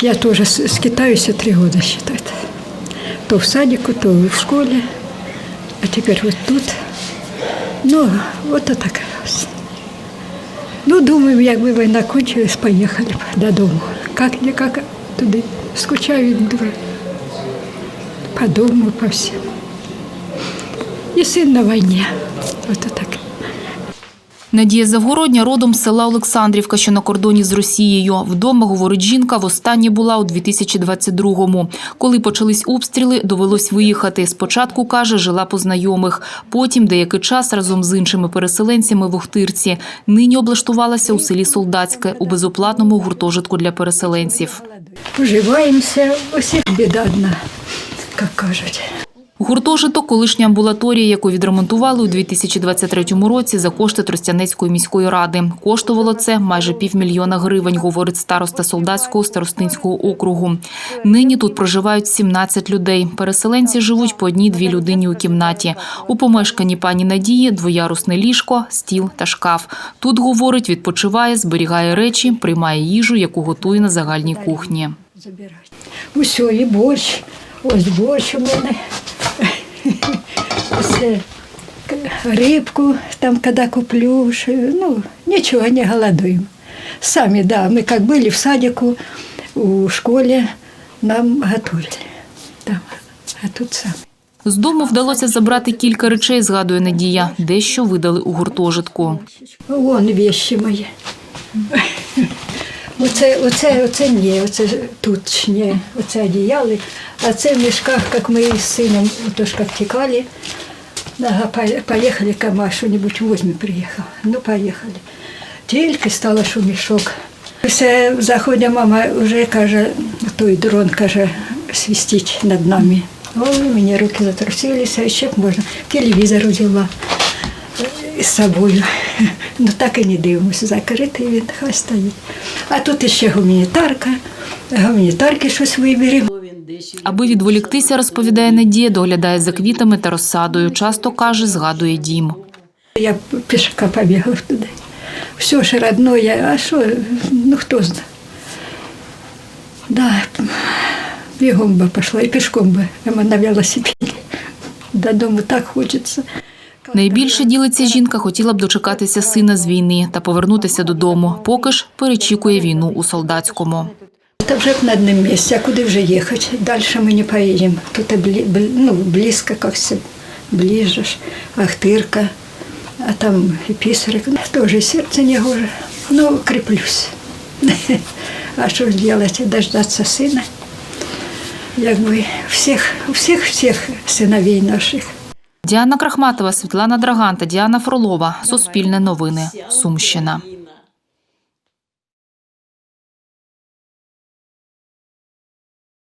Я тоже с- скитаюсь три года, считает. То в садику, то в школе, а теперь вот тут. Ну, вот это так. ось. Ну, думаю, якби війна кончилась, поїхали б додому. Как никак туди. Скучаю дуже. По дому, по всім. І син на війні. Вот так. Надія Завгородня родом з села Олександрівка, що на кордоні з Росією. Вдома, говорить жінка, востаннє була у 2022-му. Коли почались обстріли, довелось виїхати. Спочатку, каже, жила по знайомих. Потім деякий час разом з іншими переселенцями в Охтирці. Нині облаштувалася у селі Солдатське у безоплатному гуртожитку для переселенців. Уживаємося, усіх біда одна, як кажуть. Гуртожиток – колишня амбулаторія, яку відремонтували у 2023 році за кошти Тростянецької міської ради. Коштувало це майже півмільйона гривень, говорить староста Солдатського старостинського округу. Нині тут проживають 17 людей. Переселенці живуть по одній-дві людині у кімнаті. У помешканні пані Надії двоярусне ліжко, стіл та шкаф. Тут, говорить, відпочиває, зберігає речі, приймає їжу, яку готує на загальній кухні. Усьо, і борщ. Ось борщ у мене. Все. Рибку там, коли куплю, ну, нічого, не голодуємо. Самі, да, ми як були в садику, у школі, нам готували. Там, а тут самі. З дому вдалося забрати кілька речей, згадує Надія. Дещо видали у гуртожитку. Вон вещи мої. Оце, оце, оце ні, оце тут ні, оце одіяли. А це в мішках, як ми з сином, то як тікали. Ага, по- поїхали, кама що-небудь возьми, приїхав. Ну, поїхали. Тільки стало, що мішок. Все, заходить мама, вже каже, той дрон каже, свистить над нами. Ой, мені руки затрусилися, ще б можна. Телевізор взяла з собою. Ну так і не дивимося, закритий він, хай стоїть. А тут іще гуманітарка, гуманітарки щось виберемо. Аби відволіктися, розповідає Надія, доглядає за квітами та розсадою. Часто каже, згадує дім. Я пішка побігла туди. Все ж родное, а що, ну хто знає. Да, бігом би пішла і пішком би, а на велосипеді. Додому так хочеться. Найбільше ділиться жінка, хотіла б дочекатися сина з війни та повернутися додому. Поки ж перечікує війну у солдатському. Это вже на одном месте, а куди вже їхати? Дальше ми не поїдемо. Тут ну, близько, як все, ближе Ахтирка, а там і Писарик. Тоже серце не гоже. Ну, кріплюсь. А що ж делать? Дождаться сина. Якби всіх, всіх, всіх синовей наших. Діана Крахматова, Світлана Драган та Діана Фролова. Суспільне новини. Сумщина.